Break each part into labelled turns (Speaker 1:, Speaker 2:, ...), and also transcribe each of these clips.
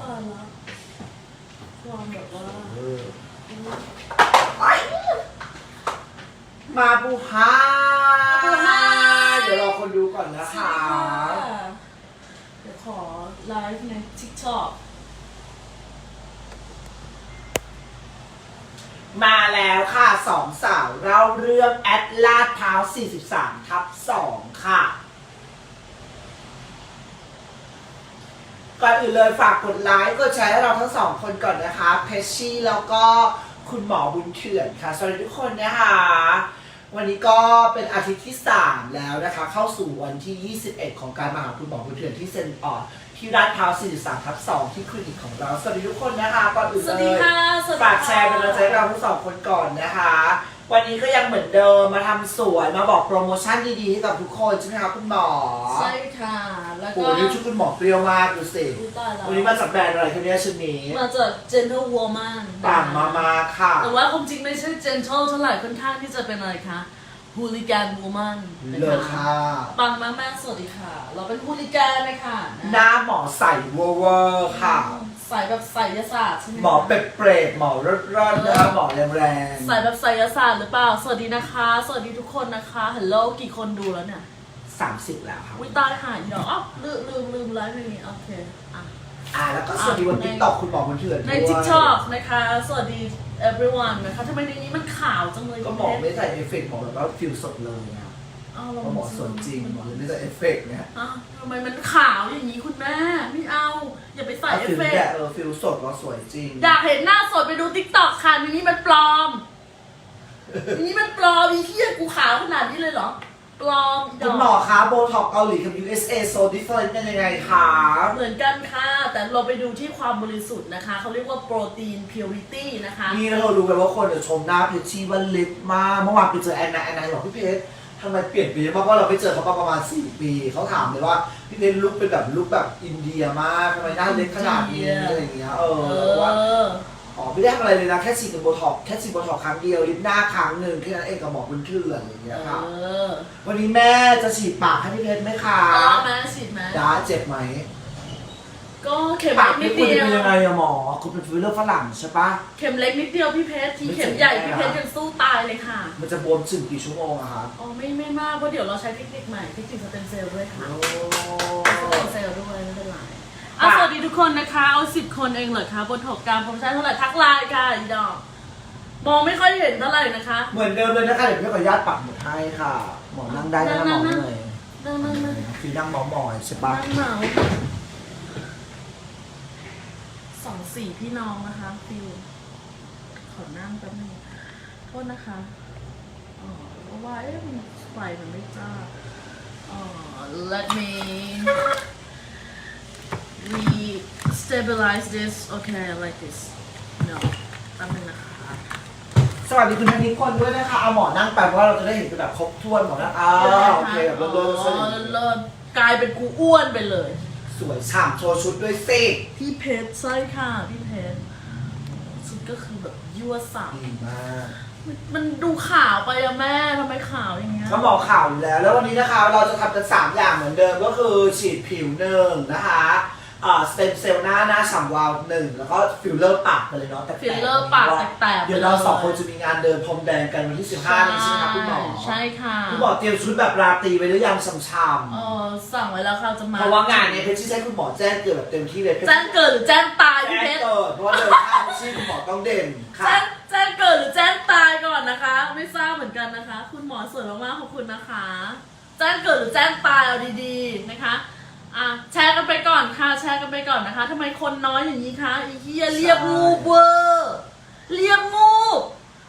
Speaker 1: ตายละความแบบว่า
Speaker 2: มาบูฮา
Speaker 1: มาบูฮา
Speaker 2: เดี๋ยวรอคนดูก่อนนะคะ
Speaker 1: เดี๋ยวขอไลฟ์ใน TikTok
Speaker 2: มาแล้วค่ะสองสาวเล่าเรื่องแอดลาดพร้าว 43 ทับ 2 ค่ะ ก่อนอื่นเลยฝากกดไลค์กดแชร์ให้เราทั้งสองคนก่อนนะคะเพชชี่แล้วก็คุณหมอบุญเถื่อนค่ะสวัสดีทุกคนนะคะวันนี้ก็เป็นอาทิตย์ที่ 3 แล้วนะคะ เข้าสู่วันที่ 21 ของการมาหาคุณหมอบุญเถื่อนที่เซนออที่ราดพร้าว43ทับ2ที่คลินิกของเรา สวัสดีทุกคนนะคะก่อนอื่น
Speaker 1: สวัส
Speaker 2: เล
Speaker 1: ดี
Speaker 2: ย
Speaker 1: ค่ะสวัสดี
Speaker 2: ฝากแชร์เป็นกำลังใจให้เราทั้งสองคนก่อนนะคะ วันนี้ก็ยังเหมือนเดิมมาทำสวยมาบอกโปรโมชั่นดีๆให้กับทุกคนใช่ไหมคะคุณหมอ
Speaker 1: ใช่ค่ะ แล้ว
Speaker 2: โอ้
Speaker 1: ก็
Speaker 2: โหนี่ชุดคุณหมอเปรี้ยวมากดูสิ
Speaker 1: อุ๊ยตายแล้ว
Speaker 2: วันนี้มาจากแบรนด์อะไรคะเนี่ยชุดนี้
Speaker 1: มาจาก Gentle Woman
Speaker 2: ต่างมามาค่ะ
Speaker 1: แต่ว่าความจริงไม่ใช่ Gentle เท่าไหร่ค่อนข้างที่จะเป็นอะไรคะ Hooligan Woman นะ
Speaker 2: เล
Speaker 1: คะ
Speaker 2: ยค่ะ
Speaker 1: ปังมากแม่สวัสดีค่ะ เราเป็นฮูลิแกนนะคะนะ
Speaker 2: หน้าหมอใส่เวอร์เวอร์ ค่ะ
Speaker 1: ใส่แบบไสยศาสตร์ใช่ไหมคะ
Speaker 2: หมอเป็ดเปรตหมอรอดๆนะคะหมอแรง
Speaker 1: ใส่แบบไสยศาสตร์หรือเปล่า สวัสดีนะคะ สวัสดีทุกคนนะคะฮัลโหลกี่คนดูแล้วเนี่ย
Speaker 2: ๆสามสิบแล้วครับ
Speaker 1: วิตายหายเดี๋ยวอ้าวลืมลืมลืมไลฟ์ในนี้โอเคอะ
Speaker 2: อ่าแล้วก็สวัสดีวัน
Speaker 1: ใน
Speaker 2: ติ๊กต็อกคุณหมอบุญเถื่อน
Speaker 1: ใน
Speaker 2: ด้วย
Speaker 1: TikTok นะคะ สวัสดี everyone นะคะทำไมในนี้มันขาวจังเลย
Speaker 2: ก็หมอไม่ใส่เอฟเฟกต์หมอแบบว่าฟิลสดเลยนะ
Speaker 1: อ้าวเรา
Speaker 2: เพราะหมอสวนจริงหมอเลยไม่ใส่เอฟเฟกต์เนี่ย
Speaker 1: อ้าวทำไมมันขาวอย่างนี้คุณแม่ไม่เอา อย่าไปใส่เอฟ
Speaker 2: ฟิล
Speaker 1: เฟก
Speaker 2: แบ
Speaker 1: ต์
Speaker 2: บเออฟิลสดเราสวยจริง
Speaker 1: อยากเห็นหน้าสดไปดู TikTok ค่ะในนี้มันปลอมในนี้มันปลอมอีเหี้ยกูขาวขนาดนี้เลยเหรอ ปลอมด
Speaker 2: คุณ
Speaker 1: ก
Speaker 2: หมอคะโบท็อกเกาหลีกับ USA so different กันยังไงคะ
Speaker 1: เหมือนกันค่ะ แต่เราไปดูที่ความบริสุทธิ์นะคะ เขาเรียกว่าโปรตีน purity นะคะ
Speaker 2: นี่เรารู้ไปว่าคนจะชมหน้าเพชรชี่ว่าเล็กมากเมื่อวานไปเจอแอนนาแอนนาบอกพี่เพชร ทำไมเปลี่ยนไปเยอะมากเพราะเราไปเจอเขามาประมาณ 4 ปี เขาถามเลยว่าพี่เพชรลุกเป็นแบบลุกแบบอินเดียมากทำไมหน้าเล็กขนาดนี้อะไรอย่างเงี้ยเออ
Speaker 1: เอ
Speaker 2: แล้วว่า
Speaker 1: อ
Speaker 2: อ๋อไม่ได้ทำอะไรเลยนะแค่ฉีดกับโบท็อกซ์แค่ฉีดโบท็อกซ์ครั้งเดียวลิปหน้าครั้งหนึ่งแค่นั้นเองกับหมอคุณเถื่อนอะไรอย่างเงี้ยค่ะ
Speaker 1: เออ
Speaker 2: วันนี้แม่จะฉีดปากให้พี่เพชรไหมคะ
Speaker 1: เอาไหมฉีดไหม
Speaker 2: ดาเจ็บไหม
Speaker 1: ก็เข็ม
Speaker 2: ปา
Speaker 1: เล็
Speaker 2: ก
Speaker 1: ก
Speaker 2: นี่
Speaker 1: นิด
Speaker 2: คุณ
Speaker 1: เดียว
Speaker 2: จะเป็นยังไงอะหมอคุณเป็นฟิลเลอร์ฝรั่งใช่ปะ
Speaker 1: เข็มเล็กนิดเดียวพี่เพชรที
Speaker 2: ไม่
Speaker 1: เข็ม
Speaker 2: เจ็บ
Speaker 1: ใหญ่
Speaker 2: แน่
Speaker 1: พี่เพชรยังสู้ตายเลยค่ะ
Speaker 2: มันจะบวมถึงกี่ชั่วโมงอะครับ
Speaker 1: อ๋อไม่ไม่มากเพราะเดี๋ยวเราใช้เทคนิคใหม่เทคนิคสเต็มเซลล์ด้วยค่ะ
Speaker 2: โอ้
Speaker 1: สเต็มเซลล์ด้วยไม่เป็นไรอะสวัสดีทุกคนนะคะ เอาสิบคนเองเหรอคะบนถกการผมใช้เท่าไหร่ทักไลน์ค่ะอีดอก มองไม่ค่อยเห็นเท่าไหร่นะคะ
Speaker 2: เหมือนเดิมเลยนะคะเดี๋ยวพี่ขออนุญาตปักหมุดให้ค่ะ หมอนั่งได้นะหมอเหนื่อย
Speaker 1: นั่งนั่งนั่ง
Speaker 2: คือนั่งหมอหมอยใช่ปะ
Speaker 1: นั่งเหมาส องสี่พี่น้องนะคะฟิวขอนั่งแป๊บนึงโทษนะคะอ๋อเพราะว่าเอ๊ะมันไฟมันไม่จ้าอ๋อ let me we stabilize this okay like this no แป๊บนึงนะคะ
Speaker 2: สวัสดีคุณธนิพนธ์ด้วยนะคะ เอาหมอนั่งไปเพราะว่าเราจะได้เห็นเป็นแบบครบถ้วนหมอนั่งอ้าวโอเคแบบเลิศๆ
Speaker 1: อ๋อเลิศกลายเป็นกูอ้วนไปเลย
Speaker 2: สวยฉ่ำโชว์ชุดด้วยสิ
Speaker 1: พี่เพชรใช่ค่ะพี่เพชรชุดก็คือแบบยั่วสาว
Speaker 2: ดีมาก
Speaker 1: มันมันดูขาวไปอะแม่ทำไมขาวอย่างเงี้ย
Speaker 2: ก็บอกข่าวอยู่แล้ว แล้ววันนี้นะคะ เราจะทำกัน3อย่างเหมือนเดิมก็คือฉีดผิวหนึ่งนะคะ อ่าสเต็มเซลล์หน้าหน้าฉ่ำวาวหนึ่งแล้วก็ฟิลเลอร์ปากไปเลยเนาะแต่
Speaker 1: ฟิลเลอร์ปากแตกๆ
Speaker 2: เดี๋ยวเราสองคนจะมีงานเดินพรมแดงกันวันที่15นี้ใช่ไหมคะคุณหมอ
Speaker 1: ใช่ค่ะ
Speaker 2: คุณหมอเตรียมชุดแบบราตรีไว้หรือยังช่ำ
Speaker 1: เออสั่งไว้แล้วค่ะจะ
Speaker 2: ๆ
Speaker 1: มา
Speaker 2: เพราะว่างานเนี้เพชรชี่ใช้คุณหมอแจ้งเกิดแบบเต็มที่เลยเพชร
Speaker 1: แจ้งเกิดหรือแจ้งตายพี่
Speaker 2: แจ้ง
Speaker 1: เพชร
Speaker 2: เกิดเพราะว่าเดินข้ามเพชรชี่คุณหมอต้องเด่นค่ะ
Speaker 1: แจ้งแจ้งเกิดหรือแจ้งตายก่อนนะคะ ไม่ทราบเหมือนกันนะคะ คุณหมอสวยมากๆขอบคุณนะคะ แจ้งเกิดหรือแจ้งตายเอาดีๆนะคะ อะแชร์กันไปก่อนค่ะ แชร์กันไปก่อนนะคะทำไมคนน้อยอย่างนี้คะอีเหี้ยเรียบงูเวอร์เรียบงู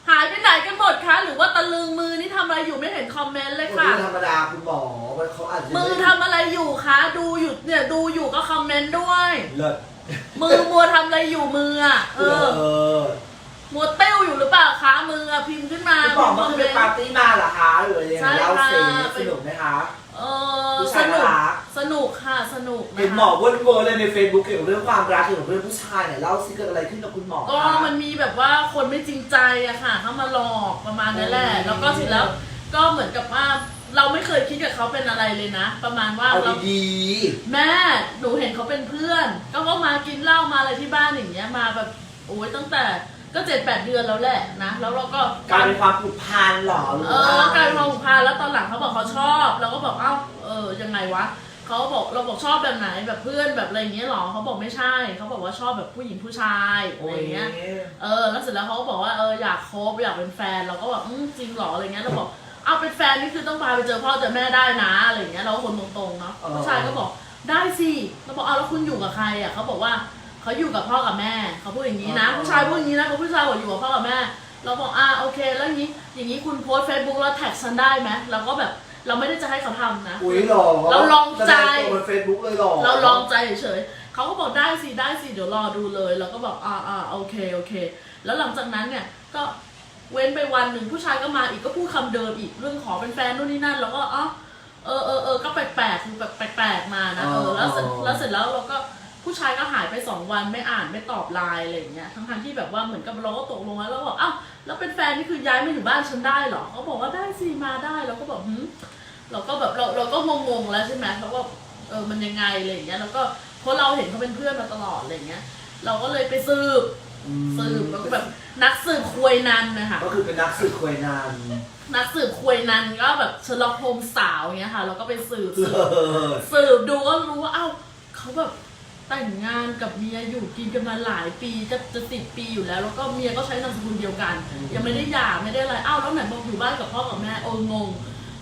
Speaker 1: หายไปไหนกันหมดคะ หรือว่าตะลึงมือนี่ทำอะไรอยู่ไม่เห็นคอมเมนต์เลย
Speaker 2: คน
Speaker 1: ค่ะ
Speaker 2: นี้ธรรมดาคุณหมอมันเขาอาจจะ
Speaker 1: มือทำอะไรอยู่คะ ดูอยู่เนี่ยดูอยู่ก็คอมเมนต์ด้วย
Speaker 2: เลิศ
Speaker 1: มือมัวทำอะไรอยู่มืออะเอ
Speaker 2: เอ
Speaker 1: อ
Speaker 2: อ
Speaker 1: มัวเต้วอยู่หรือเปล่าคะมืออะพิมพ์ขึ้นมา
Speaker 2: คุณหมอ
Speaker 1: พิ
Speaker 2: เมื่อ
Speaker 1: มพ์
Speaker 2: คืน
Speaker 1: ค
Speaker 2: ไป
Speaker 1: อมเมน
Speaker 2: ปาร์
Speaker 1: ต์
Speaker 2: ตี้มาเหรอคะหรืออะไรยัง
Speaker 1: ใช่
Speaker 2: ไงเล่า
Speaker 1: ค่ะ
Speaker 2: สิสนุกไหมคะ
Speaker 1: เออ
Speaker 2: ผู้
Speaker 1: ส
Speaker 2: ชาย
Speaker 1: นุก
Speaker 2: น่ารัก
Speaker 1: สนุกค่ะสนุก
Speaker 2: เห็น
Speaker 1: นะ
Speaker 2: หมอ
Speaker 1: คะ
Speaker 2: เวิร์ดเวิร์ดเลยในเฟซบุ๊กเกี่ยวกับเรื่องความรักเกี่ยวกับเรื่องผู้ชายเนี่ยเล่าสิเกิดอะไรขึ้นกับคุณหมอ
Speaker 1: ก็
Speaker 2: คะ
Speaker 1: มันมีแบบว่าคนไม่จริงใจอะค่ะเข้ามาหลอกประมาณนั้นแหละ
Speaker 2: อืม
Speaker 1: แล้วก็เสร็จแล้วก็เหมือนกับว่าเราไม่เคยคิดกับเขาเป็นอะไรเลยนะ ประมาณว่า
Speaker 2: เอา
Speaker 1: เรา
Speaker 2: ดี
Speaker 1: แม่หนูเห็นเขาเป็นเพื่อน ก็ก็มากินเหล้ามาอะไรที่บ้านอย่างเงี้ยมาแบบโอ้ยตั้งแต่ก็เจ็ดแปดเดือนแล้วแหละนะแล้วเราก็
Speaker 2: ๆการเป็นความผูกพันเหรอหรือ
Speaker 1: เอ
Speaker 2: ว่า
Speaker 1: อการมองพาแล้วตอนหลังเขาบอกเขาชอบ เราก็บอกเอ้าเออยังไงวะ เขาบอกเราบอกชอบแบบไหนแบบเพื่อนแบบอะไรอย่างเงี้ยหรอเขาบอกไม่ใช่เขาบอกว่าชอบแบบผู้หญิงผู้ชายอะ
Speaker 2: โอ้
Speaker 1: ไร
Speaker 2: ย
Speaker 1: อย่างเงี้ยเออแล้วเสร็จแล้วเขาก็บอกว่าเอออยากคบอยากเป็นแฟนเราก็บอกอืมจริงเหรออะไรเงี้ยเราบอกเอาเป็นแฟนนี่คือต้องพาไปเจอพ่อเจอแม่ได้นะอะไรอย่างเงี้ยเราก็คนตรงๆเนาะผู้ชายก็บอกได้สิเราบอกเอาแล้วคุณอยู่กับใครอะเขาบอกว่าเขาอยู่กับพ่อกับแม่เขาพูดอย่างนี้นะ ผู้ชายพูดอย่างนี้นะเขาผู้ชายบอกอยู่กับพ่อกับแม่ เราบอกอ่าโอเค แล้วอย่างนี้อย่างนี้คุณโพสเฟซบุ๊กแล้วแท็กฉันได้ไหมเราก็แบบ เราไม่ได้จะให้เขาทำนะ
Speaker 2: อุ้ยหรอ
Speaker 1: เราลองใจ
Speaker 2: แสดตัวบนเฟซบุ๊กเลยหรอ
Speaker 1: เราลองใจเฉยๆเขาก็บอกได้สิได้สิเดี๋ยวรอดูเลย เราก็บอกอ่าอ่าโอเคโอเค แล้วหลังจากนั้นเนี่ยก็เว้นไปวันหนึ่งผู้ชายก็มาอีกก็พูดคำเดิมอีกเรื่องขอเป็นแฟนนู่นนี่นั่นแล้วก็อ๋อเออเออเออก็แปลกๆคือแบบแปลกๆมานะเออแล้วเสร็จแล้วเสร็จแล้วเราก็ ผู้ชายก็หายไปสองวันไม่อ่านไม่ตอบไลน์อะไรอย่างเงี้ยทั้งๆที่แบบว่าเหมือนกับเราก็ตกลงแล้วแล้วบอกอ้าวแล้วเป็นแฟนนี่คือย้ายมาอยู่บ้านฉันได้เหรอเขาบอกว่าได้สิมาได้เราก็บอกหืมเราก็แบบเราเราก็งงๆแล้วใช่ไหมเพราะว่าเออมันยังไงอะไรอย่างเงี้ยแล้วก็เพราะเราเห็นเขาเป็นเพื่อนมาตลอดอะไรอย่างเงี้ย เราก็เลยไปสืบ
Speaker 2: อืม
Speaker 1: สืบแล้วก็แบบนักสืบควยนันนะคะ
Speaker 2: ก็คือเป็นนักสืบควยนาน
Speaker 1: นักสืบควยนันก็แบบเชอร์ล็อกโฮมสาวอย่างเงี้ยค่ะ เราก็ไปสืบ
Speaker 2: เอ
Speaker 1: สืบ
Speaker 2: อ
Speaker 1: สืบดูก็รู้ว่าเอ้าเขาแบบ แต่งงานกับเมียอยู่กินกันมาหลายปีจะจะติดปีอยู่แล้ว แล้วก็เมียก็ใช้นามสกุลเดียวกัน ยังไม่ได้หย่าไม่ได้อะไรอ้าวแล้วไหนบอกอยู่บ้านกับพ่อกับแม่โอ้งง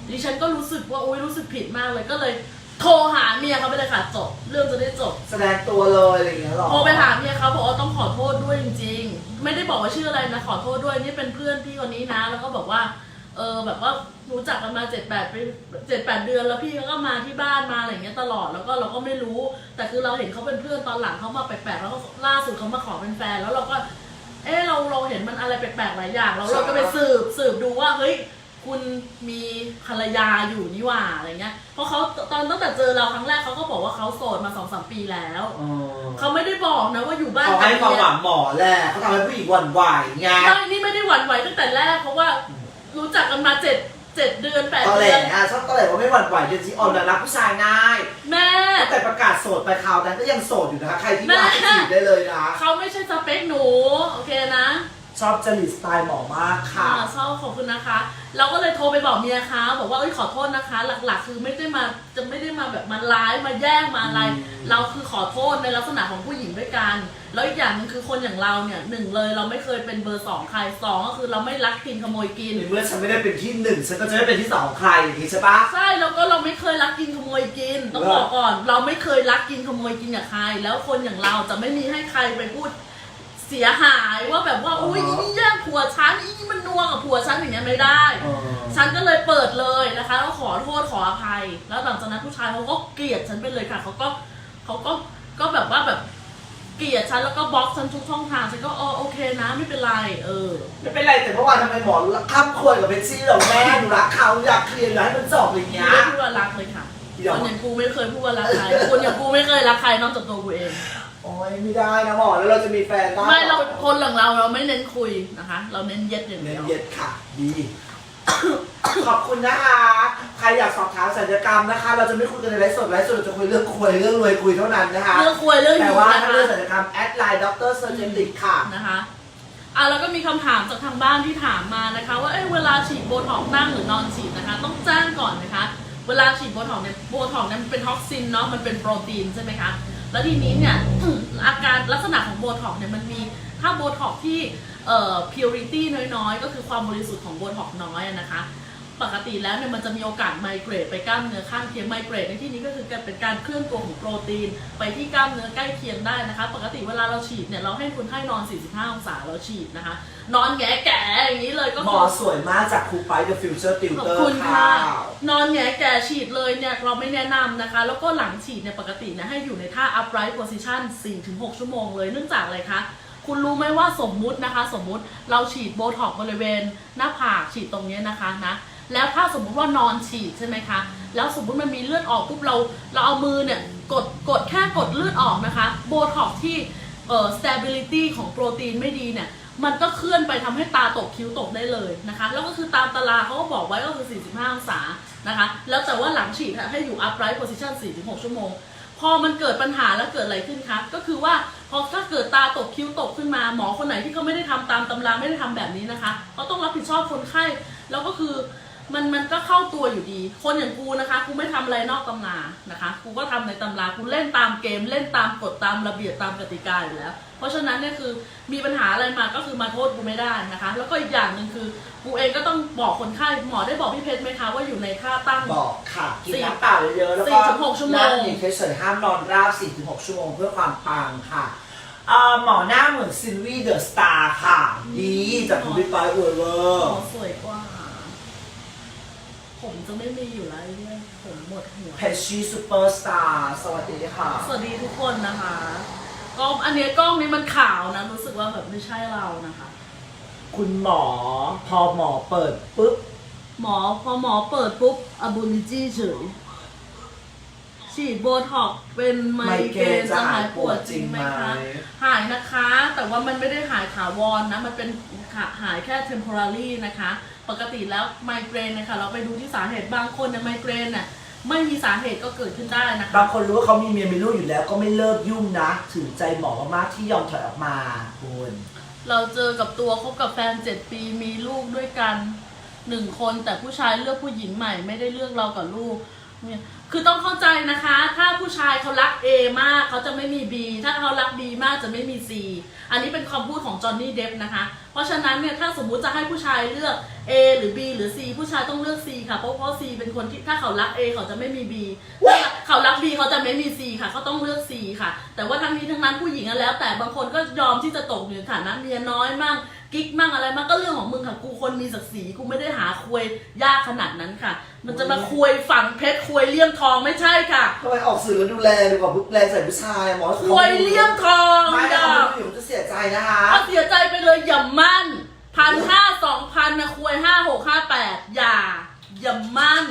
Speaker 1: ดิฉันก็รู้สึกว่าโอ้ยรู้สึกผิดมากเลยก็เลยโทรหาเมียเขาไปเลยค่ะจบเรื่องจะได้จบ
Speaker 2: แสดงตัวเลยอะไรอย่างเงี้ยหรอ
Speaker 1: โทรไปหาเมียเขาบอกว่าต้องขอโทษด้วยจริงๆ ไม่ได้บอกว่าชื่ออะไรนะขอโทษด้วยนี่เป็นเพื่อนพี่คนนี้นะ แล้วก็บอกว่า เออแบบว่ารู้จักกันมาเจ็ดแปดปีเจ็ดแปดเดือนแล้วพี่เขาก็มาที่บ้านมาอะไรอย่างเงี้ยตลอดแล้วก็เราก็ไม่รู้ แต่คือเราเห็นเขาเป็นเพื่อนตอนหลังเขามาแปลกๆแล้วก็ล่าสุดเขามาขอเป็นแฟนแล้วเราก็ เออเราเราเห็นมันอะไรแปลกๆหลายอย่างแล้วเราก็ไปสืบสืบดูว่าเฮ้ยคุณมีภรรยาอยู่นี่หว่าอะไรเงี้ย เพราะเขาตอนตั้งแต่เจอเราครั้งแรกเขาก็บอกว่าเขาโสดมาสองสามปีแล้ว
Speaker 2: อ๋อ
Speaker 1: เขาไม่ได้บอกนะว่าอยู่บ้าน
Speaker 2: เขาให้ความหวังหมอแหละเขาทำให้ผู้หญิงหวั่นไหวไง
Speaker 1: ไม่นี่ไม่ได้หวั่นไหวตั้งแต่แรกเพราะว่า รู้จักกันมาเจ็ดเจ็ดเดือนแปด
Speaker 2: ตอนแหล
Speaker 1: เดือน
Speaker 2: อะชอบตอนแหลว่าไม่หวั่นไหวจนจีออนรักผู้ชายง่าย
Speaker 1: แม่
Speaker 2: ตั้งแต่ประกาศโสดไปคราวนั้นก็ยังโสดอยู่นะคะใครที่ว่าให้จีบได้เลยนะ
Speaker 1: เขาไม่ใช่สเปคหนู โอเคนะ
Speaker 2: ชอบจริตสไตล์หมอมากค่ะ
Speaker 1: อ่าชอบขอบคุณนะคะ เราก็เลยโทรไปบอกเมียเขาบอกว่าเอ้ยขอโทษนะคะ หลักๆ คือไม่ได้มาจะไม่ได้มาแบบมาร้ายมาแย่งมาอะไร
Speaker 2: อืม
Speaker 1: เราคือขอโทษในลักษณะของผู้หญิงด้วยกัน แล้วอีกอย่างหนึงคือคนอย่างเราเนี่ยหนึ่งเลยเราไม่เคยเป็นเบอร์สองใครสองก็คือเราไม่รักกินขโมยกิน
Speaker 2: ในเมื่อฉันไม่ได้เป็นที่หนึ่งฉันก็จะไม่เป็นที่สองของใครอย่างนี้ใช่ปะ
Speaker 1: ใช่แล้วก็เราไม่เคยรักกินขโมยกินต้อง
Speaker 2: เหรอ
Speaker 1: บอกก่อน เราไม่เคยรักกินขโมยกินกับใคร แล้วคนอย่างเราจะไม่มีให้ใครไปพูด เสียหายว่าแบบว่าอุ้ยอีนี่แย่งผัวฉันอีนี่มันนัวกับผัวฉันอย่างเงี้ยไม่ได้
Speaker 2: เออ
Speaker 1: ฉันก็เลยเปิดเลยนะคะแล้วขอโทษขออภัย แล้วหลังจากนั้นผู้ชายเขาก็เกลียดฉันไปเลยค่ะเขาก็เขาก็ก็แบบว่าแบบเกลียดฉันแล้วก็บล็อกฉันทุกช่องทางฉันก็เออโอเคนะไม่เป็นไรเออ
Speaker 2: ไม่เป็นไรแต่เมื่อวานทำไมหมอข้ามควรกับเบนซี่เหรอแม่หนูรักเขาอยากเคลียร์อยากให้มันจบอย่างเงี้ย
Speaker 1: ไม่พูดว่ารักเลยค่ะ
Speaker 2: อี
Speaker 1: ค
Speaker 2: ดอก
Speaker 1: นอย่างกูไม่เคยพูดว่ารักใครคนอย่างกูไม่เคยรักใครนอกจากตัวกูเอง
Speaker 2: โอ้ยไม่ได้นะหมอแล้วเราจะมีแฟนได้
Speaker 1: ไม่เราคนหลังเราเราไม่เน้นคุยนะคะ เราเน้นเย็ดอย่าง
Speaker 2: เน้
Speaker 1: เดี
Speaker 2: น
Speaker 1: ยว
Speaker 2: เย็ดค่ะ ดี ขอบคุณนะคะ ใครอยากสอบถามศัลยกรรมนะคะ เราจะไม่คุยกันในไลฟ์สดไลฟ์สดเราจะคุยเรื่องคุยเรื่องรวยคุยเท่านั้นนะคะ
Speaker 1: เรื่องคุยเรื่องอ
Speaker 2: แต่
Speaker 1: ยู่
Speaker 2: ว่า
Speaker 1: นะ
Speaker 2: ถ้า
Speaker 1: คะ
Speaker 2: เรื่องศัลยกรรมแอดไลน์ด็อกเตอร์เซอร์เจนติกค่ะ
Speaker 1: นะคะอะแล้วก็มีคำถามจากทางบ้านที่ถามมานะคะ ว่าเอ้ยเวลาฉีดโบท็อกซ์นั่งหรือนอนฉีดนะคะ ต้องแจ้งก่อนนะคะ เวลาฉีดโบท็อกซ์เนี่ยโบท็อกซ์เนี่ยมันเป็นท็อกซินเนาะมันเป็นโปรตีนใช่ไหมคะ แล้วทีนี้เนี่ยอาการลักษณะของโบท็อกเนี่ยมันมีถ้าโบท็อกที่เอ่อพิวริตี้น้อยๆ ก็คือความบริสุทธิ์ของโบท็อกน้อยนะคะ ปกติแล้วเนี่ยมันจะมีโอกาสไมเกรดไปกล้ามเนื้อข้างเคียงไมเกรดในที่นี้ก็คือการเป็นการเคลื่อนตัวของโปรตีน ไปที่กล้ามเนื้อใกล้เคียงได้นะคะ ปกติเวลาเราฉีดเนี่ยเราให้คนไข้นอน 45 องศาเราฉีดนะคะ นอนแงแก่ๆอย่างนี้เลยก็
Speaker 2: หม
Speaker 1: คือ
Speaker 2: อสวยมากจากครูไปเดอะฟิวเจอร์ติว
Speaker 1: ขอบ
Speaker 2: เตอร์
Speaker 1: คุณ
Speaker 2: ค่ะ
Speaker 1: ค่ะ นอนแงแก่ฉีดเลยเนี่ยเราไม่แนะนำนะคะ แล้วก็หลังฉีดเนี่ยปกติเนี่ยให้อยู่ในท่า upright position 4-6 ชั่วโมงเลยเนื่องจากอะไรคะ คุณรู้ไหมว่าสมมุตินะคะ สมมุติเราฉีดโบท็อกซ์บริเวณ หน้าผากฉีดตรงเนี้ยนะคะนะ แล้วถ้าสมมุติว่านอนฉีดใช่ไหมคะ แล้วสมมุติมันมีเลือดออกปุ๊บเราเราเอามือเนี่ยกดกดแค่กดเลือดออกนะคะโบท็อกที่เอ่อ stability ของโปรตีนไม่ดีเนี่ยมันก็เคลื่อนไปทำให้ตาตกคิ้วตกได้เลยนะคะ แล้วก็คือตามตารางเขาก็บอกไว้ก็คือ 45 องศานะคะ แล้วแต่ว่าหลังฉีดให้อยู่ upright position 4-6 ชั่วโมง พอมันเกิดปัญหาแล้วเกิดอะไรขึ้นครับก็คือว่าพอถ้าเกิดตาตกคิ้วตกขึ้นมา หมอคนไหนที่เขาไม่ได้ทำตามตำราไม่ได้ทำแบบนี้นะคะเขาต้องรับผิดชอบคนไข้ แล้วก็คือ มันมันก็เข้าตัวอยู่ดี คนอย่างกูนะคะกูไม่ทำอะไรนอกตำรานะคะกูก็ทำในตำรากูเล่นตามเกม เล่นตามกฎตามระเบียบตามกติกาอยู่แล้ว เพราะฉะนั้นเนี่ยคือมีปัญหาอะไรมาก็คือมาโทษกูไม่ได้นะคะ แล้วก็อีกอย่างหนึ่งคือกูเองก็ต้องบอกคนไข้หมอได้บอกพี่เพชรไหมคะว่าอยู่ในค่าตั้ง
Speaker 2: บอกค่ะกิน
Speaker 1: สี่
Speaker 2: น้ำเปล่าเยอะๆแล้ว
Speaker 1: สี่
Speaker 2: ก็
Speaker 1: ถึงหกชั่วโมง
Speaker 2: นั่งอยู่เฉยๆห้ามนอนราบ4-6ชั่วโมงเพื่อความปังค่ะเอ่อหมอหน้าเหมือนซินวีเดอะสตาร์ค่ะ ดีจากคุณพี่ปอยเวอร์เวอ
Speaker 1: หม
Speaker 2: ร์
Speaker 1: อสวยกว่า ผมจะไม่มีอยู่แล้วเนี่ยผมหมดหัว
Speaker 2: เพชชีซูเปอร์สตาร์สวัสดีค่ะ
Speaker 1: สวัสดีทุกคนนะคะกล้องอันเนี้ยกล้องนี้มันขาวนะ รู้สึกว่าแบบไม่ใช่เรานะคะ
Speaker 2: คุณหมอ พอหมอเปิดปุ๊บ
Speaker 1: หมอพอหมอเปิดปุ๊บอะบูลิจี้เฉย ฉีดโบท็อกซ์เป็นไมเกรนจะหายปวดจริงไหมคะ หายนะคะ แต่ว่ามันไม่ได้หายถาวรนะมันเป็นขาหายแค่ temporary นะคะ ปกติแล้วไมเกรนนะคะเราไปดูที่สาเหตุบางคนเนี่ยไมเกรนน่ะไม่มีสาเหตุก็เกิดขึ้นได้นะคะ
Speaker 2: บางคนรู้ว่าเขามีเมียมีลูกอยู่แล้วก็ไม่เลิกยุ่งนะ ถึงใจหมอมากๆที่ยอมถอยออกมาคุณ
Speaker 1: เราเจอกับตัวคบกับแฟนเจ็ดปีมีลูกด้วยกันหนึ่งคนแต่ผู้ชายเลือกผู้หญิงใหม่ไม่ได้เลือกเรากับลูก เนี่ยคือต้องเข้าใจนะคะ ถ้าผู้ชายเขารัก A มากเขาจะไม่มี B ถ้าเขารัก B มากจะไม่มี C อันนี้เป็นคำพูดของจอห์นนี่เดฟนะคะ เพราะฉะนั้นเนี่ยถ้าสมมุติจะให้ผู้ชายเลือก A หรือ B หรือ C ผู้ชายต้องเลือก C ค่ะเพราะเพราะ C เป็นคนที่ถ้าเขารัก A เขาจะไม่มี B ถ้า เขารัก B เขาจะไม่มี C ค่ะเขาต้องเลือก C ค่ะ แต่ว่าทั้งนี้ทั้งนั้นผู้หญิงอะแล้ว แต่บางคนก็ยอมที่จะตกอยู่ในฐานะเมียน้อยมั่งกิ๊กมั่งอะไรมั่งก็เรื่องของมึงค่ะกูคนมีศักดิ์ศรีกูไม่ได้หาควยยากขนาดนั้นค่ะ มันจะมาควยฝังเพชรควยเลี่ยมทองไม่ใช่ค่ะ
Speaker 2: ทำไมออกสื่อแล้วดูแลดีกว่าดูแลใส่ผู้ชายหมอ
Speaker 1: ควยเลี่ยมทอง
Speaker 2: ไม่
Speaker 1: อย่า
Speaker 2: เอาไม่อยู่จะเสียใจนะคะ
Speaker 1: เอาเสียใจไปเลยอย่ามั่นพันห้าสองพันนะควยห้าหกห้าแปดอย่า อย่ามั่น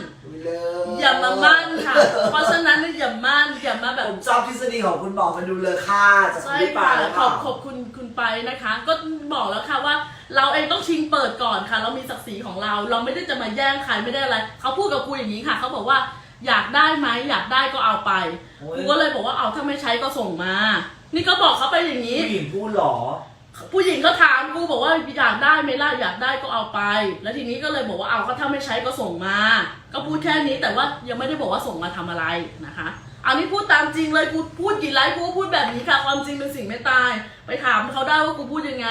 Speaker 2: เลย
Speaker 1: อย่ามามั่นค่ะ เพราะฉะนั้นเนี่ยอย่ามั่นอย่ามาแบบ
Speaker 2: ผมชอบทฤษฎีของคุณหมอมันดูเลยค่าจากคุณ
Speaker 1: ใช่
Speaker 2: พี่ปา
Speaker 1: ค่ะ
Speaker 2: ยแล้ว
Speaker 1: ขอบขอบคุณคุณไปนะคะ ก็บอกแล้วค่ะว่า เราเองต้องชิงเปิดก่อนค่ะ เรามีศักดิ์ศรีของเรา เราไม่ได้จะมาแย่งใครไม่ได้อะไรเขาพูดกับกูอย่างนี้ค่ะเขาบอกว่าอยากได้ไหมอยากได้ก็เอาไปกูก็เลยบอกว่าเอาถ้าไม่ใช้ก็ส่งมา นี่ก็บอกเขาไปอย่างนี้
Speaker 2: ผู้หญิงพูดเหรอ
Speaker 1: ผู้หญิงก็ถามกูบอกว่าอยากได้ไหมล่ะอยากได้ก็เอาไป แล้วทีนี้ก็เลยบอกว่าเอาก็ถ้าไม่ใช้ก็ส่งมา ก็พูดแค่นี้แต่ว่ายังไม่ได้บอกว่าส่งมาทำอะไรนะคะอันนี้พูดตามจริงเลยกูพูดกี่ไลฟ์กูก็พูดแบบนี้ค่ะความจริงเป็นสิ่งไม่ตาย ไปถามเขาได้ว่ากูพูดยังไง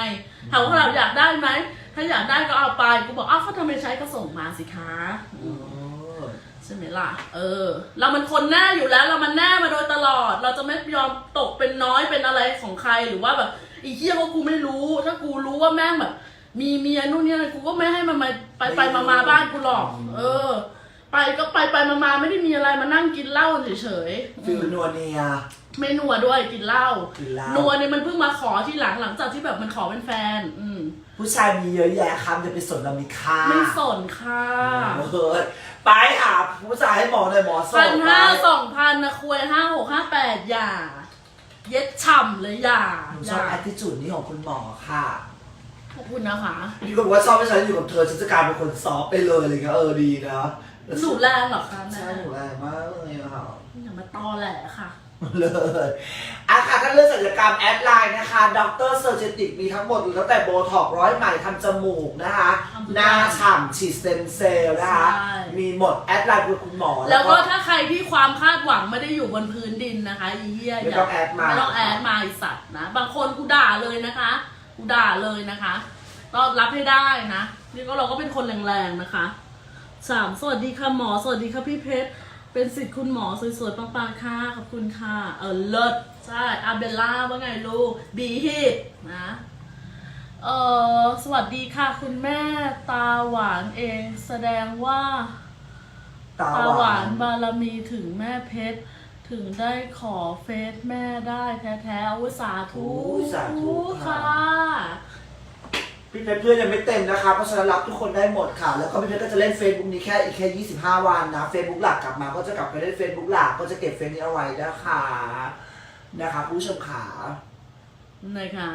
Speaker 1: ถามว่าเราอยากได้ไหมถ้าอยากได้ก็เอาไปกูบอกอ้าวเขาทำไมใช้ก็ส่งมาสิคะอืมใช่ไหมล่ะ เออ เรามันคนแน่อยู่แล้ว เรามันแน่มาโดยตลอด เราจะไม่ยอมตกเป็นน้อยเป็นอะไรของใครหรือว่าแบบ อีเหี้ยว่ากูไม่รู้ ถ้ากูรู้ว่าแม่งแบบ มีเมียนู่นนี่อะไรกูก็ไม่ให้มันมาไปไปมามาบ้านกูหรอก เออ ไปก็ไปไปมามาไม่ได้มีอะไรมานั่งกินเหล้าเฉยๆ
Speaker 2: ฟิ
Speaker 1: อื
Speaker 2: ล
Speaker 1: ม
Speaker 2: นัวเนีย
Speaker 1: ไม่นัวด้วยกินเหล้า
Speaker 2: กินเหล้า
Speaker 1: นัวเนี่ยมันเพิ่งมาขอที่หลังหลังจากที่แบบมันขอเป็นแฟน อืม
Speaker 2: ผู้ชายมีเยอะแยะครับจะไปสนเรามีค่า
Speaker 1: ไม่สนค่ะ
Speaker 2: เฮ้ยไปหาผู้ชายให้หมอหน่อยหมอส
Speaker 1: พัน
Speaker 2: ไป
Speaker 1: ห้าสองพันนะคุยห้าหกห้าแปดอย่า เย็ดฉ่ำเลยอย่า
Speaker 2: หนู
Speaker 1: อ
Speaker 2: ชอบ
Speaker 1: ย่า
Speaker 2: แอ t ติจูดนี้ของคุณหมอค่ะ
Speaker 1: ขอบคุณนะคะ
Speaker 2: พี่ก็บอกว่าชอบให้ฉันอยู่กับเธอฉันจะกลายเป็นคนซอฟต์ไปเลยอะไรเงี้ยเออดีนะ
Speaker 1: หนูแรงเหรอคะแม่
Speaker 2: ใช่หนูแรงมากเลยอะค่ะ
Speaker 1: อย่ามาตอแหลค่ะ
Speaker 2: เลยอะค่ะก็เรื่องศัลยกรรมแอดไลน์นะคะด็อกเตอร์เซอร์เจติกมีทั้งหมดอยู่ตั้งแต่โบท็อกซ์ร้อยไหมทำจมูกนะคะ
Speaker 1: ทำทุกอย่าง
Speaker 2: หน้าฉ่ำฉีดสเต็มเซลล์นะคะ
Speaker 1: ใช่
Speaker 2: มีหมดแอดไลน์คือคุณหมอ
Speaker 1: แล้วก็ถ้าใครที่ความคาดหวังไม่ได้อยู่บนพื้นดินนะคะอีเหี้ย
Speaker 2: ไม่ต้องแอดมา
Speaker 1: ไม่ต้องแอดมาไอสัตว์นะ บางคนกูด่าเลยนะคะ กูด่าเลยนะคะก็รับให้ได้นะ นี่ก็เราก็เป็นคนแรงๆนะคะสามสวัสดีค่ะหมอ สวัสดีค่ะพี่เพชร เป็นสิทธิ์คุณหมอสวยๆปังๆค่ะขอบคุณค่ะ เออเลิศใช่อาเบลล่าว่าไงลูกบีฮิตนะเออสวัสดีค่ะ คุณแม่ตาหวานเอง แสดงว่า
Speaker 2: ตา
Speaker 1: ตา
Speaker 2: หวาว
Speaker 1: หานนบารมีถึงแม่เพชร ถึงได้ขอเฟซแม่ได้แท้ๆอุยสาธุ
Speaker 2: โอ้ยสาธุค่ะ
Speaker 1: ค่ะ
Speaker 2: พี่เพชรเพื่อนยังไม่เต็มนะคะเพราะฉะนั้นรับทุกคนได้หมดค่ะ แล้วก็พี่เพชรก็จะเล่น Facebook นี้แค่อีกแค่ 25 วันนะ Facebook หลักกลับมาก็จะกลับไปเล่น Facebook หลักก็จะเก็บเฟซนี้เอาไว้นะคะนะคะคุณผู้ชมขา
Speaker 1: นะคะ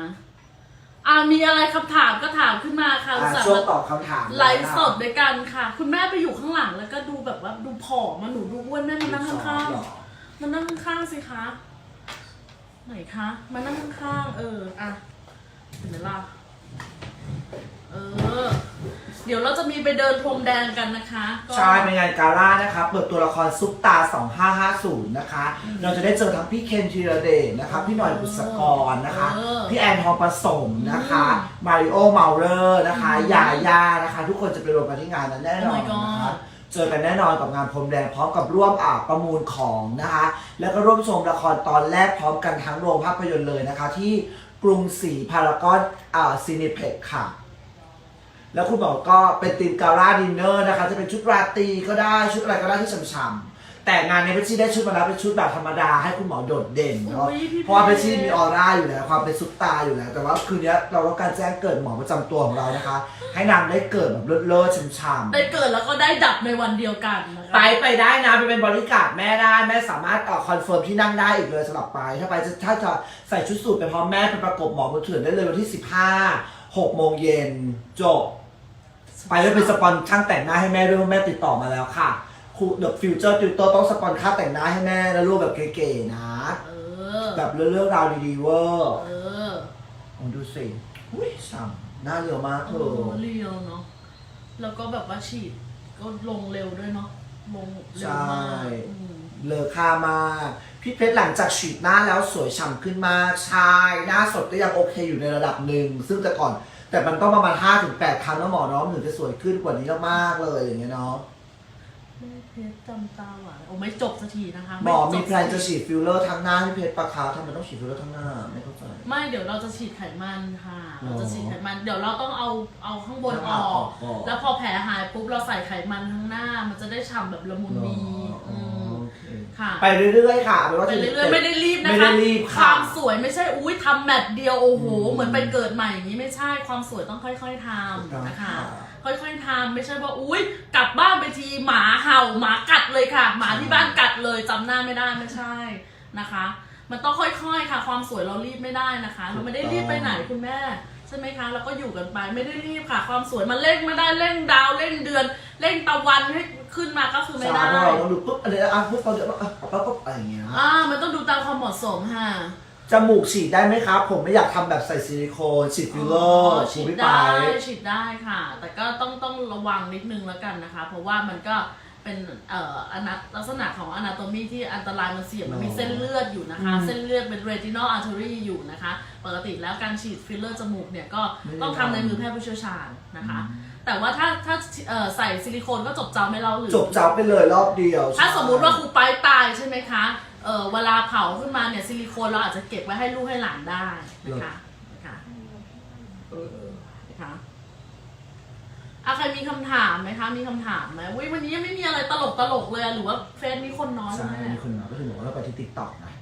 Speaker 1: อ่ามีอะไรคำถามก็ถามขึ้นมาค่ะ
Speaker 2: อะ
Speaker 1: สา
Speaker 2: ช่วง
Speaker 1: มารถ
Speaker 2: ตอบคำถาม
Speaker 1: ไลฟ์สดด้วยกันค่ะ คุณแม่ไปอยู่ข้างหลังแล้วก็ดูแบบว่าดูผอมมาหนูดูอ้วนแม่มานั่งข้าง
Speaker 2: หรอ
Speaker 1: ๆมานั่งข้างๆสิคะ ไหนคะ มานั่งข้างๆเออ อะเห็นไหมล่ะ เออ เดี๋ยวเราจะมีไปเดินพรมแดงกันนะคะก็
Speaker 2: ใช่เป็นงานกาล่านะคะเปิดตัวละครซุปตา 2550 นะคะ เราจะได้เจอทั้งพี่เคนธีรเดชนะคะ พี่หน่อยบุษกรนะคะ
Speaker 1: เออ
Speaker 2: พี่แอนทองผสมนะคะ
Speaker 1: อืม
Speaker 2: มาริโอเมาเลอร์นะคะ
Speaker 1: อืม
Speaker 2: ยาย่านะคะ ทุกคนจะไปรวมกันที่งานนั้นแน่นอน
Speaker 1: Oh my god
Speaker 2: นะคะเจอกันแน่นอนกับงานพรมแดงพร้อมกับร่วมอ่าประมูลของนะคะ แล้วก็ร่วมชมละครตอนแรกพร้อมกันทั้งโรงภาพยนตร์เลยนะคะ ที่ กรุงศรีพารากอนอ่าซีนิเพล็กค่ะ แล้วคุณหมอก็เป็นตีมกาล่าดินเนอร์นะคะ จะเป็นชุดราตรีก็ได้ชุดอะไรก็ได้ที่ฉ่ำๆ แต่งานนี้เพชชี่ได้ชุดมาแล้วเป็นชุดแบบธรรมดาให้คุณหมอโดดเด่นเนาะ
Speaker 1: อุ๊ยพี่
Speaker 2: เพราะว่าเพช
Speaker 1: เพชร
Speaker 2: ชี่มีออร่าอยู่แล้วความเป็นซุปตาอยู่แล้ว แต่ว่าคืนนี้เราต้องการแจ้งเกิดหมอประจำตัวของเรานะคะ ให้นางได้เกิดแบบเลิศๆฉ่ำๆ
Speaker 1: ได้เกิดแล้วก็ได้ดับในวันเดียวกันนะคะ
Speaker 2: ไปไปได้นะไปเป็นบริการดแม่ได้แม่สามารถเอ่อคอนเฟิร์มที่นั่งได้อีกเลยสำหรับไป ถ้าไปจะถ้าจะใส่ชุดสูทไปพร้อมแม่ไปประกบหมอมือถือได้เลยวันที่ 15 6โมงเย็นจบ ไปแล้วเป็นสปอนช่างแต่งหน้าให้แม่ด้วยเพราะแม่ติดต่อมาแล้วค่ะ ครูเดอะฟิวเจอร์ติวเตอร์ต้องสปอนค่าแต่งหน้าให้แม่นะรูปแบบเก๋ๆนะ
Speaker 1: เออ
Speaker 2: แบบเรื่องราวดีๆเวอร์
Speaker 1: เออ
Speaker 2: ลองดูสิอุ้ยฉ่ำหน้าเรียวมาก
Speaker 1: เอ
Speaker 2: เธอ
Speaker 1: อเรียวเนาะ แล้วก็แบบว่าฉีดก็ลงเร็วด้วยเนาะ ลงเร็วมากอืม
Speaker 2: เลอค่ามากพี่เพชรหลังจากฉีดหน้าแล้วสวยฉ่ำขึ้นมากใช่หน้าสดก็ยังโอเคอยู่ในระดับหนึ่งซึ่งแต่ก่อน แต่มันต้องประมาณ5-8ถึงครั้งแล้วหมอเน้องถึงจะสวยขึ้นกว่านี้มากๆเลยอย่างเงี้ยเนาะ
Speaker 1: แม่เพ ชรจำตาหวานโอ้ไม่จบสักทีนะคะ
Speaker 2: หมอมี
Speaker 1: ไจบ
Speaker 2: แพลนจะฉีดฟิลเลอร์ทั้งหน้าพี่เพชรปะคะทำไมต้องฉีดฟิลเลอร์ทั้งหน้าไม่เข้าใจ
Speaker 1: ไม่เดี๋ยวเราจะฉีดไขมันค่ะ
Speaker 2: อ๋อ
Speaker 1: เราจะฉีดไขมัน เดี๋ยวเราต้องเอาเอาข้างบนอ
Speaker 2: ข้างห
Speaker 1: อ
Speaker 2: น้าออกกก่อน
Speaker 1: แล้วพอแผลหายปุ๊บเราใส่ไขมันข้างหน้า มันจะได้ฉ่ำแบบละมุนดี
Speaker 2: อ๋อ
Speaker 1: ม
Speaker 2: โอเค
Speaker 1: ค่ะ
Speaker 2: ไปเรื่อยๆค่ะเอาเป็นว่า
Speaker 1: ไปเรื่อยๆไม่ได้รีบนะคะ
Speaker 2: ไม่ได้รีบ
Speaker 1: ค
Speaker 2: ค่ะ
Speaker 1: วามสวยไม่ใช่อุ้ยทำแมตช์เดียวโอ้โห
Speaker 2: อืม
Speaker 1: เหมือนไปเกิดใหม่อย่างนี้ไม่ใช่ความสวยต้องค่อย ๆท
Speaker 2: ถูกต้องำ
Speaker 1: นะคะ
Speaker 2: ค่ะ
Speaker 1: ค่อยๆทำไม่ใช่ว่าอุ้ยกลับบ้านไปทีหมาเห่าหมากัดเลยค่ะ หมาที่บ้านกัดเลยจำหน้าไม่ได้ไม่ใช่นะคะ มันต้องค่อยๆค่ะ ความสวยเรารีบไม่ได้นะคะ เราไม่ได้รีบไปไหนคุณแม่ใช่ไหมคะเราก็อยู่กันไปไม่ได้รีบค่ะ ความสวยมันเร่งไม่ได้เร่งดาวเร่งเดือนเร่งตะวันให้ขึ้นมาก็คือไม่
Speaker 2: ใช่
Speaker 1: ได้
Speaker 2: เพราะเราต้องดูปุ๊บอะไรอะปุ๊บตอนเดี๋ยวอะปั๊บปั๊บอะไรอย่างเงี้ย
Speaker 1: อ่า มันต้องดูตามความเหมาะสมค่ะ
Speaker 2: จมูกฉีดได้ไหมครับ ผมไม่อยากทำแบบใส่ซิลิโคนฉีดฟิลเลอร์
Speaker 1: ฉี
Speaker 2: ฉี
Speaker 1: ด
Speaker 2: ดไม่ไป
Speaker 1: ได้ฉีดได้ค่ะ แต่ก็ต้องต้องระวังนิดนึงแล้วกันนะคะ เพราะว่ามันก็เป็นเอ่ออนาลักษณะของอนาโตมีที่อันตรายมันเสียบมันมีเส้นเลือดอยู่นะคะ เส้นเลือดเป็น retinal artery อยู่นะคะ ปกติแล้วการฉีดฟิลเลอร์จมูกเนี่ยก็ต้องทำในมือแพทย์ผู้เชี่ยวชาญนะคะ แต่ว่าถ้าถ้าเอ่อใส่ซิลิโคนก็จบเจ้าไม่เล่าหรือ
Speaker 2: จบเจ้าไปเลยรอบเดียว
Speaker 1: ถ้า
Speaker 2: ใช่
Speaker 1: สมมุติว่าครูไปายตายใช่ไหมคะ เออเวลาเผาขึ้นมาเนี่ยซิลิโคนเราอาจจะเก็บไว้ให้ลูกให้หลานได้นะคะนะคะเออนะคะอะใครมีคำถามไหมคะ มีคำถามไหมวิวันนี้ยังไม่มีอะไรตลกตลกๆเลยอะหรือว่าเฟซมีคนน้อย
Speaker 2: ใช่
Speaker 1: แม่
Speaker 2: มีคนมาก็คือบอกว่าเราไปที่ติ๊กต็อกนะ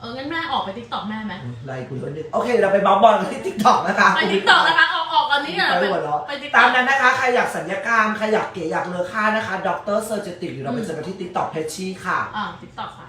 Speaker 1: เอองั้นแม่ออกไปทิกตอกแม่ไหม
Speaker 2: ไล่กูเยอะนิดโอเคเราไปเมาส์บอลกันที่ติ๊กต็อกนะคะ
Speaker 1: ไปทิกตอกนะคะออกออกอันนี้อะ
Speaker 2: ไปหัวเราะ
Speaker 1: ไปทิกต
Speaker 2: ตา
Speaker 1: อ
Speaker 2: ม
Speaker 1: ก
Speaker 2: นั้นนะคะ ใครอยากสัญญกรรม ใครอยากเก๋อยากเลอค่านะคะด็อกเตอร์เซอร์เจติกหรือเราไปเจอกันที่ติ๊กต็อกเพชชี่ค่ะ
Speaker 1: อ่าทิกตอกค่ะ